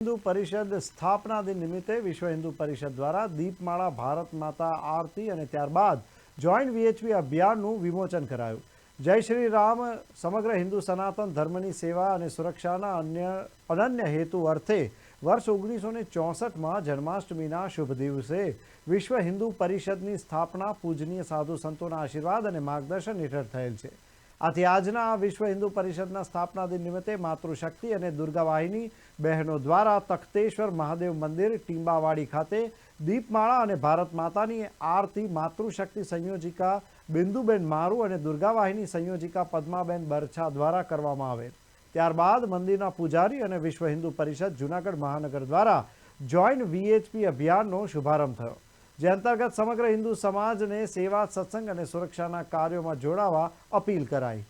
હિન્દુ પરિષદ સ્થાપના દિન નિમિત્તે વિશ્વ હિન્દુ પરિષદ દ્વારા દીપમાળા ભારત માતા આરતી અને ત્યારબાદ જોઈન્ટ વીએચપી અભિયાનનું વિમોચન કરાયું. જય શ્રી રામ, સમગ્ર હિન્દુ સનાતન ધર્મની સેવા અને સુરક્ષાના અન્ય અનન્ય હેતુ અર્થે વર્ષ ઓગણીસો ને ચોસઠમાં જન્માષ્ટમીના શુભ દિવસે વિશ્વ હિન્દુ પરિષદની સ્થાપના પૂજનીય સાધુ સંતોના આશીર્વાદ અને માર્ગદર્શન હેઠળ થયેલ છે. આથી આજના વિશ્વ હિન્દુ પરિષદના સ્થાપના દિન નિમિત્તે માતૃશક્તિ અને દુર્ગાવાહિની બહેનો દ્વારા તખતેશ્વર મહાદેવ મંદિર, ટીંબાવાડી ખાતે દીપમાળા અને ભારત માતાની આરતી માતૃશક્તિ સંયોજિકા બિંદુબેન મારુ અને દુર્ગાવાહિની સંયોજિકા પદ્માબેન બરછા દ્વારા કરવામાં આવે. ત્યારબાદ મંદિરના પૂજારી અને વિશ્વ હિન્દુ પરિષદ જૂનાગઢ મહાનગર દ્વારા જોઈન્ટ વીએચપી અભિયાનનો શુભારંભ થયો. જે અંતર્ગત સમગ્ર હિન્દુ સમાજને સેવા, સત્સંગ અને સુરક્ષાના કાર્યોમાં જોડાવા અપીલ કરાઈ.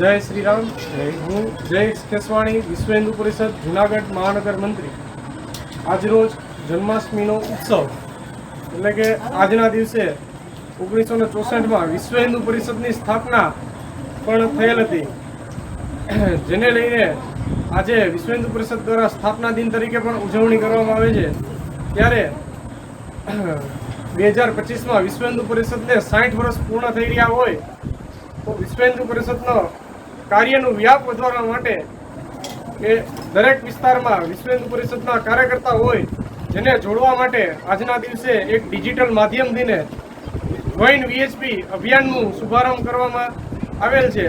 જય શ્રી રામ હું જય કેસવાણી, વિશ્વ હિન્દુ પરિષદ, જુનાગઢ મહાનગર મંત્રી આજરોજ જન્માષ્ટમીનો ઉત્સવ. એટલે કે આજના દિવસે ઓગણીસો ને ચોસઠમાં વિશ્વ હિન્દુ પરિષદની સ્થાપના પણ થયેલ હતી. જેને લઈને આજે વિશ્વ હિન્દુ પરિષદ દ્વારા સ્થાપના દિન તરીકે પણ ઉજવણી કરવામાં આવે છે. ત્યારે બે હજાર પચીસમાં વિશ્વ હિન્દુ પરિષદને સાઠ વર્ષ પૂર્ણ થઈ રહ્યા હોય, તો વિશ્વ હિન્દુ પરિષદનો કાર્યનું વ્યાપ વધારવા માટે કે દરેક વિસ્તારમાં વિશ્વ હિન્દુ પરિષદના કાર્યકર્તા હોય, જેને જોડવા માટે આજના દિવસે એક ડિજિટલ માધ્યમથીને જોઈન વીએચપી અભિયાનનું શુભારંભ કરવામાં આવેલ છે.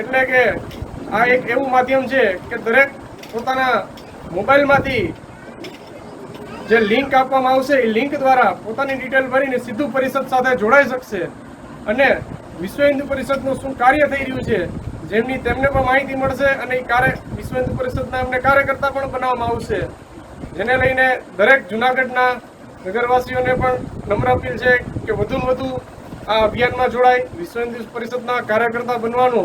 એટલે કે આ એક એવું માધ્યમ છે કે દરેક પોતાના મોબાઈલમાંથી જે લિંક આપવામાં આવશે, એ લિંક દ્વારા પોતાની ડિટેલ ભરીને સીધું પરિષદ સાથે જોડાઈ શકશે. અને વિશ્વ હિન્દુ પરિષદનું શું કાર્ય થઈ રહ્યું છે, જેમની તેમને પણ માહિતી મળશે અને એ કાર્ય વિશ્વ હિન્દુ પરિષદના એમને કાર્યકર્તા પણ બનાવવામાં આવશે. જેને લઈને દરેક જુનાગઢના નગરવાસીઓને પણ નમ્ર અપીલ છે કે વધુને વધુ આ અભિયાનમાં જોડાય, વિશ્વ હિન્દુ પરિષદના કાર્યકર્તા બનવાનો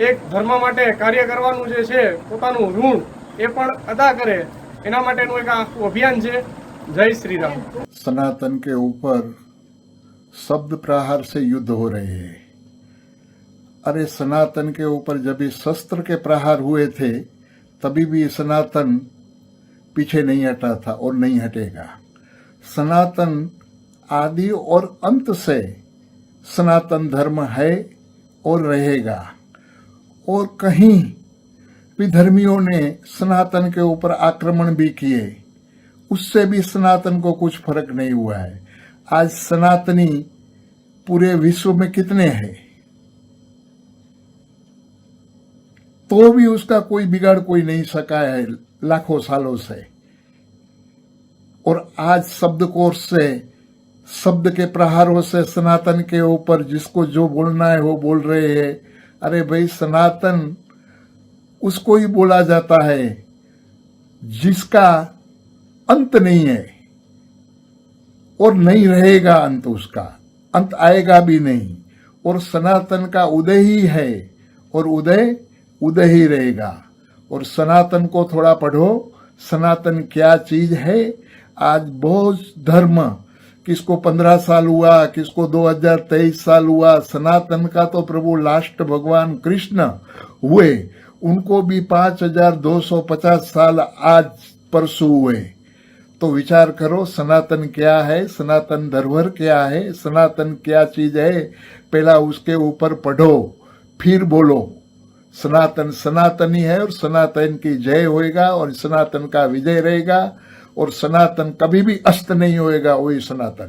એક ધર્મ માટે કાર્ય કરવાનું જે છે પોતાનું ઋણ એ પણ અદા કરે એના માટેનું એક આખું અભિયાન છે જય શ્રી રામ सनातन के ऊपर शब्द प्रहार से युद्ध हो रहे हैं अरे सनातन के ऊपर जब भी शस्त्र के प्रहार हुए थे तभी भी सनातन पीछे नहीं हटा था और नहीं हटेगा सनातन आदि और अंत से सनातन धर्म है और रहेगा और कहीं विधर्मियों ने सनातन के ऊपर आक्रमण भी किए उससे भी सनातन को कुछ फर्क नहीं हुआ है आज सनातनी पूरे विश्व में कितने हैं तो भी उसका कोई बिगाड़ कोई नहीं सका है लाखों सालों से और आज शब्दकोश से शब्द के प्रहारों से सनातन के ऊपर जिसको जो बोलना है वो बोल रहे हैं अरे भाई सनातन उसको ही बोला जाता है जिसका अंत नहीं है और नहीं रहेगा अंत उसका अंत आएगा भी नहीं और सनातन का उदय ही है और उदय उदय ही रहेगा और सनातन को थोड़ा पढ़ो सनातन क्या चीज है आज बहुत धर्म किसको पंद्रह साल हुआ किसको दो हजार तेईस साल हुआ सनातन का तो प्रभु लास्ट भगवान कृष्ण हुए उनको भी पांच हजार दो सौ पचास साल आज परसों हुए तो विचार करो सनातन क्या है सनातन धरोहर क्या है सनातन क्या चीज है पहला उसके ऊपर पढ़ो फिर बोलो सनातन सनातन ही है और सनातन की जय होएगा और सनातन का विजय रहेगा और सनातन कभी भी अस्त नहीं होएगा वही सनातन